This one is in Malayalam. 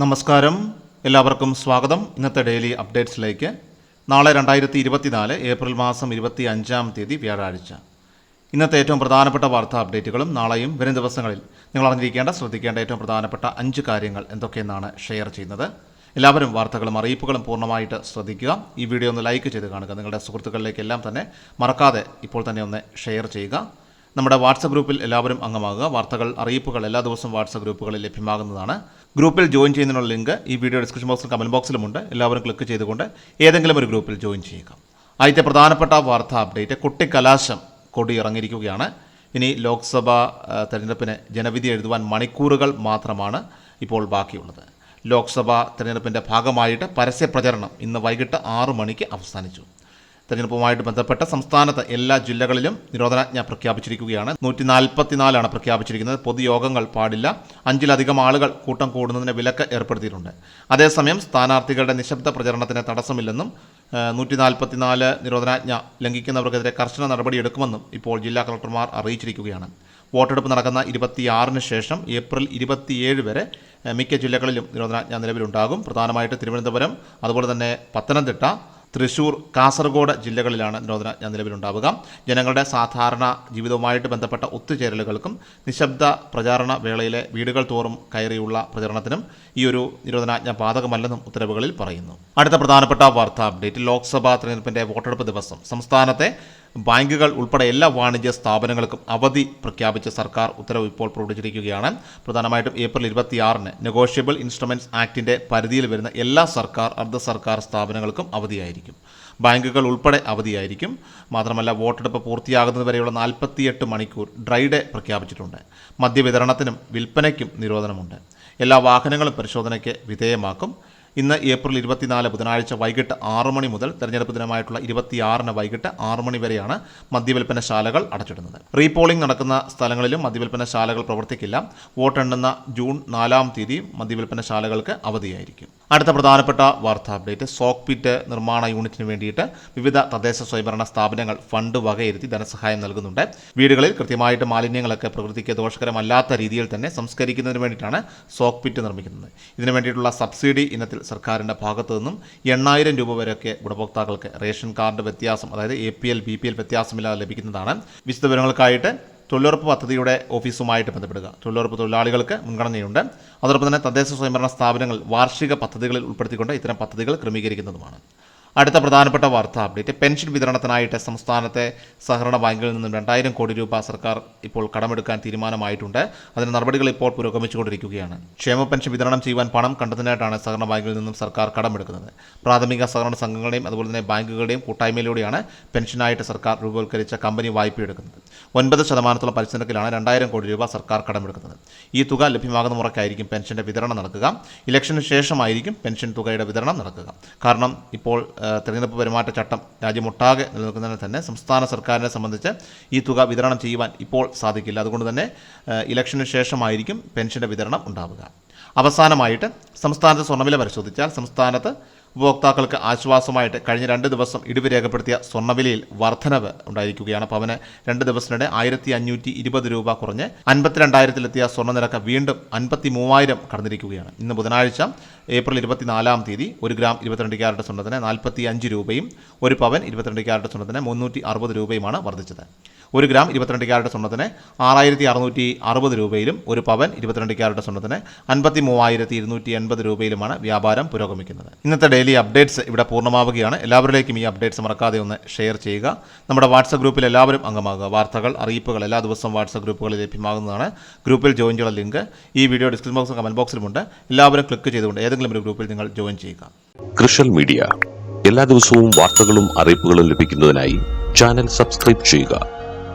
നമസ്കാരം. എല്ലാവർക്കും സ്വാഗതം. ഇന്നത്തെ ഡെയിലി അപ്ഡേറ്റ്സിലേക്ക്. നാളെ രണ്ടായിരത്തി ഇരുപത്തിനാല് ഏപ്രിൽ മാസം ഇരുപത്തി അഞ്ചാം തീയതി വ്യാഴാഴ്ച. ഇന്നത്തെ ഏറ്റവും പ്രധാനപ്പെട്ട വാർത്താ അപ്ഡേറ്റുകളും നാളെയും വരും ദിവസങ്ങളിൽ നിങ്ങൾ അറിഞ്ഞിരിക്കേണ്ട ശ്രദ്ധിക്കേണ്ട ഏറ്റവും പ്രധാനപ്പെട്ട അഞ്ച് കാര്യങ്ങൾ എന്തൊക്കെയെന്നാണ് ഷെയർ ചെയ്യുന്നത്. എല്ലാവരും വാർത്തകളും അറിയിപ്പുകളും പൂർണമായിട്ട് ശ്രദ്ധിക്കുക. ഈ വീഡിയോ ഒന്ന് ലൈക്ക് ചെയ്ത് കാണുക. നിങ്ങളുടെ സുഹൃത്തുക്കളിലേക്കെല്ലാം തന്നെ മറക്കാതെ ഇപ്പോൾ തന്നെ ഒന്ന് ഷെയർ ചെയ്യുക. നമ്മുടെ വാട്സപ്പ് ഗ്രൂപ്പിൽ എല്ലാവരും അംഗമാകുക. വാർത്തകൾ അറിയിപ്പുകൾ എല്ലാ ദിവസവും വാട്സപ്പ് ഗ്രൂപ്പുകളിൽ ലഭ്യമാകുന്നതാണ്. ഗ്രൂപ്പിൽ ജോയിൻ ചെയ്യുന്നതിനുള്ള ലിങ്ക് ഈ വീഡിയോ ഡിസ്ക്രിപ്ഷൻ ബോക്സിലും കമന്റ് ബോക്സിലുമുണ്ട് എല്ലാവരും ക്ലിക്ക് ചെയ്തുകൊണ്ട് ഏതെങ്കിലും ഒരു ഗ്രൂപ്പിൽ ജോയിൻ ചെയ്യുക. ആദ്യത്തെ പ്രധാനപ്പെട്ട വാർത്താ അപ്ഡേറ്റ് കുട്ടിക്കലാശം കൊടി ഇറങ്ങിയിരിക്കുകയാണ് ഇനി ലോക്സഭാ തെരഞ്ഞെടുപ്പിന് ജനവിധി എഴുതുവാൻ മണിക്കൂറുകൾ മാത്രമാണ് ഇപ്പോൾ ബാക്കിയുള്ളത്. ലോക്സഭാ തെരഞ്ഞെടുപ്പിന്റെ ഭാഗമായിട്ട് പരസ്യ പ്രചരണം ഇന്ന് വൈകിട്ട് ആറു മണിക്ക് അവസാനിച്ചു. തെരഞ്ഞെടുപ്പുമായിട്ട് ബന്ധപ്പെട്ട സംസ്ഥാനത്ത് എല്ലാ ജില്ലകളിലും നിരോധനാജ്ഞ പ്രഖ്യാപിച്ചിരിക്കുകയാണ്. നൂറ്റി നാൽപ്പത്തിനാലാണ് പ്രഖ്യാപിച്ചിരിക്കുന്നത്. പൊതുയോഗങ്ങൾ പാടില്ല. അഞ്ചിലധികം ആളുകൾ കൂട്ടം കൂടുന്നതിന് വിലക്ക് ഏർപ്പെടുത്തിയിട്ടുണ്ട്. അതേസമയം സ്ഥാനാർത്ഥികളുടെ നിശബ്ദ പ്രചരണത്തിന് തടസ്സമില്ലെന്നും നൂറ്റി നാൽപ്പത്തിനാല് നിരോധനാജ്ഞ ലംഘിക്കുന്നവർക്കെതിരെ കർശന നടപടിയെടുക്കുമെന്നും ഇപ്പോൾ ജില്ലാ കളക്ടർമാർ അറിയിച്ചിരിക്കുകയാണ്. വോട്ടെടുപ്പ് നടക്കുന്ന ഇരുപത്തിയാറിന് ശേഷം ഏപ്രിൽ ഇരുപത്തിയേഴ് വരെ മിക്ക ജില്ലകളിലും നിരോധനാജ്ഞ നിലവിലുണ്ടാകും. പ്രധാനമായിട്ട് തിരുവനന്തപുരം അതുപോലെ തന്നെ പത്തനംതിട്ട തൃശൂർ കാസർഗോഡ് ജില്ലകളിലാണ് നിരോധനാജ്ഞ നിലവിലുണ്ടാവുക. ജനങ്ങളുടെ സാധാരണ ജീവിതവുമായിട്ട് ബന്ധപ്പെട്ട ഒത്തുചേരലുകൾക്കും നിശബ്ദ പ്രചാരണ വേളയിലെ വീടുകൾ തോറും കയറിയുള്ള പ്രചരണത്തിനും ഈ ഒരു നിരോധനാജ്ഞ ബാധകമല്ലെന്നും ഉത്തരവുകളിൽ പറയുന്നു. അടുത്ത പ്രധാനപ്പെട്ട വാർത്താ അപ്ഡേറ്റ്. ലോക്സഭാ തെരഞ്ഞെടുപ്പിന്റെ വോട്ടെടുപ്പ് ദിവസം. സംസ്ഥാനത്തെ ബാങ്കുകൾ ഉൾപ്പെടെ എല്ലാ വാണിജ്യ സ്ഥാപനങ്ങൾക്കും അവധി പ്രഖ്യാപിച്ച സർക്കാർ ഉത്തരവ് ഇപ്പോൾ പുറപ്പെടുവിച്ചിരിക്കുകയാണ് പ്രധാനമായിട്ടും ഏപ്രിൽ ഇരുപത്തിയാറിന് നെഗോഷ്യബിൾ ഇൻസ്ട്രുമെന്റ്സ് ആക്ടിന്റെ പരിധിയിൽ വരുന്ന എല്ലാ സർക്കാർ അർദ്ധ സർക്കാർ സ്ഥാപനങ്ങൾക്കും അവധിയായിരിക്കും. ബാങ്കുകൾ ഉൾപ്പെടെ അവധിയായിരിക്കും. മാത്രമല്ല വോട്ടെടുപ്പ് പൂർത്തിയാകുന്നതുവരെയുള്ള നാൽപ്പത്തിയെട്ട് മണിക്കൂർ ഡ്രൈ ഡേ പ്രഖ്യാപിച്ചിട്ടുണ്ട്. മദ്യവിതരണത്തിനും വിൽപ്പനയ്ക്കും നിരോധനമുണ്ട്. എല്ലാ വാഹനങ്ങളും പരിശോധനയ്ക്ക് വിധേയമാക്കും. ഇന്ന് ഏപ്രിൽ ഇരുപത്തിനാല് ബുധനാഴ്ച വൈകിട്ട് ആറ് മണി മുതൽ തെരഞ്ഞെടുപ്പ് ദിനമായിട്ടുള്ള ഇരുപത്തിയാറിന് വൈകിട്ട് ആറ് മണി വരെയാണ് മദ്യവിൽപ്പന ശാലകൾ അടച്ചിടുന്നത്. റീപോളിംഗ് നടക്കുന്ന സ്ഥലങ്ങളിലും മദ്യവിൽപ്പന ശാലകൾ പ്രവർത്തിക്കില്ല. വോട്ടെണ്ണുന്ന ജൂൺ നാലാം തീയതി മദ്യവിൽപ്പനശാലകൾക്ക് അവധിയായിരിക്കും. അടുത്ത പ്രധാനപ്പെട്ട വാർത്താ അപ്ഡേറ്റ്. സോക്ക് പിറ്റ് നിർമ്മാണ യൂണിറ്റിന് വേണ്ടിയിട്ട് വിവിധ തദ്ദേശ സ്വയംഭരണ സ്ഥാപനങ്ങൾ ഫണ്ട് വകയിരുത്തി ധനസഹായം നൽകുന്നുണ്ട്. വീടുകളിൽ കൃത്യമായിട്ട് മാലിന്യങ്ങളൊക്കെ പ്രകൃതിക്ക് ദോഷകരമല്ലാത്ത രീതിയിൽ തന്നെ സംസ്കരിക്കുന്നതിന് വേണ്ടിയിട്ടാണ് സോക്ക് പിറ്റ് നിർമ്മിക്കുന്നത്. ഇതിനു വേണ്ടിയിട്ടുള്ള സബ്സിഡി ഇനത്തിൽ സർക്കാരിന്റെ ഭാഗത്തു നിന്നും എണ്ണായിരം രൂപ വരെയൊക്കെ ഗുണഭോക്താക്കൾക്ക് റേഷൻ കാർഡ് വ്യത്യാസം അതായത് A P L B P L വ്യത്യാസമില്ലാതെ ലഭിക്കുന്നതാണ്. വിശദവിവരങ്ങൾക്കായിട്ട് തൊഴിലുറപ്പ് പദ്ധതിയുടെ ഓഫീസുമായിട്ട് ബന്ധപ്പെടുക. തൊഴിലുറപ്പ് തൊഴിലാളികൾക്ക് മുൻഗണനയുണ്ട്. അതോടൊപ്പം തന്നെ തദ്ദേശ സ്വയംഭരണ സ്ഥാപനങ്ങൾ വാർഷിക പദ്ധതികളിൽ ഉൾപ്പെടുത്തിക്കൊണ്ട് ഇത്തരം പദ്ധതികൾ ക്രമീകരിക്കുന്നതുമാണ്. അടുത്ത പ്രധാനപ്പെട്ട വാർത്താ അപ്ഡേറ്റ്. പെൻഷൻ വിതരണത്തിനായിട്ട് സംസ്ഥാനത്തെ സഹകരണ ബാങ്കുകളിൽ നിന്നും രണ്ടായിരം കോടി രൂപ സർക്കാർ ഇപ്പോൾ കടമെടുക്കാൻ തീരുമാനമായിട്ടുണ്ട്. അതിന് നടപടികൾ ഇപ്പോൾ പുരോഗമിച്ചുകൊണ്ടിരിക്കുകയാണ്. ക്ഷേമ പെൻഷൻ വിതരണം ചെയ്യുവാൻ പണം കണ്ടെത്തുന്നതിനായിട്ടാണ് സഹകരണ ബാങ്കുകളിൽ നിന്നും സർക്കാർ കടമെടുക്കുന്നത്. പ്രാഥമിക സഹകരണ സംഘങ്ങളുടെയും അതുപോലെ തന്നെ ബാങ്കുകളുടെയും കൂട്ടായ്മയിലൂടെയാണ് പെൻഷനായിട്ട് സർക്കാർ രൂപവത്കരിച്ച കമ്പനി വായ്പയെടുക്കുന്നത് ഒൻപത് ശതമാനത്തോളം പലിശ നിരക്കിലാണ് രണ്ടായിരം കോടി രൂപ സർക്കാർ കടമെടുക്കുന്നത്. ഈ തുക ലഭ്യമാകുന്ന മുറയ്ക്കായിരിക്കും പെൻഷന്റെ വിതരണം നടക്കുക. ഇലക്ഷന് ശേഷമായിരിക്കും പെൻഷൻ തുകയുടെ വിതരണം നടക്കുക. കാരണം ഇപ്പോൾ തെരഞ്ഞെടുപ്പ് പെരുമാറ്റച്ചട്ടം രാജ്യമൊട്ടാകെ നിലനിൽക്കുന്നതിന് തന്നെ സംസ്ഥാന സർക്കാരിനെ സംബന്ധിച്ച് ഈ തുക വിതരണം ചെയ്യുവാൻ ഇപ്പോൾ സാധിക്കില്ല. അതുകൊണ്ട് തന്നെ ഇലക്ഷന് ശേഷമായിരിക്കും പെൻഷന്റെ വിതരണം ഉണ്ടാവുക. അവസാനമായിട്ട് സംസ്ഥാനത്ത് സ്വർണവില പരിശോധിച്ചാൽ സംസ്ഥാനത്ത് ഉപഭോക്താക്കൾക്ക് ആശ്വാസമായിട്ട് കഴിഞ്ഞ രണ്ട് ദിവസം ഇടിവ് രേഖപ്പെടുത്തിയ സ്വർണവിലയിൽ വർധനവ് ഉണ്ടായിരിക്കുകയാണ്. പവന് രണ്ട് ദിവസത്തിനിടെ ആയിരത്തി അഞ്ഞൂറ്റി ഇരുപത് രൂപ കുറഞ്ഞ് അൻപത്തിരണ്ടായിരത്തിലെത്തിയ സ്വർണ നിരക്ക് വീണ്ടും അൻപത്തി മൂവായിരം കടന്നിരിക്കുകയാണ്. ഇന്ന് ബുധനാഴ്ച ഏപ്രിൽ ഇരുപത്തിനാലാം തീയതി ഒരു ഗ്രാം ഇരുപത്തിരണ്ട് ക്യാരറ്റ് സ്വർണത്തിന് നാൽപ്പത്തി അഞ്ച് രൂപയും ഒരു പവൻ ഇരുപത്തിരണ്ട് ക്യാരറ്റ് സ്വർണത്തിന് മുന്നൂറ്റി അറുപത് രൂപയുമാണ് വർദ്ധിച്ചത്. ഒരു ഗ്രാം ഇരുപത്തിരണ്ട് ക്യാരറ്റ് സ്വർണത്തിന് ആറായിരത്തി അറുന്നൂറ്റി അറുപത് രൂപയിലും ഒരു പവൻ ഇരുപത്തിരണ്ട് ക്യാരറ്റ് സ്വർണത്തിന് അൻപത്തി മൂവായിരത്തി ഇരുന്നൂറ്റി എൺപത് രൂപയിലുമാണ് വ്യാപാരം പുരോഗമിക്കുന്നത്. ഇന്നത്തെ ഡെയിലി അപ്ഡേറ്റ്സ് ഇവിടെ പൂർണമാവുകയാണ്. എല്ലാവരിലേക്കും ഈ അപ്ഡേറ്റ്സ് മറക്കാതെ ഒന്ന് ഷെയർ ചെയ്യുക. നമ്മുടെ വാട്സപ്പ് ഗ്രൂപ്പിൽ എല്ലാവരും അംഗമാകുക. വാർത്തകൾ അറിയിപ്പുകൾ എല്ലാ ദിവസവും വാട്സപ്പ് ഗ്രൂപ്പുകളിൽ ലഭ്യമാകുന്നതാണ്. ഗ്രൂപ്പിൽ ജോയിൻ ചെയ്യാനുള്ള ലിങ്ക് ഈ വീഡിയോ ഡിസ്ക്രിപ്ഷൻ ബോക്സും കമന്റ് ബോക്സിലുമുണ്ട് എല്ലാവരും ക്ലിക്ക് ചെയ്തുകൊണ്ട് ഏതെങ്കിലും ഒരു ഗ്രൂപ്പിൽ നിങ്ങൾ ജോയിൻ ചെയ്യുക. കൃഷൽ മീഡിയ. എല്ലാ ദിവസവും വാർത്തകളും അറിയിപ്പുകളും ലഭിക്കുന്നതിനായി ചാനൽ സബ്സ്ക്രൈബ് ചെയ്യുക.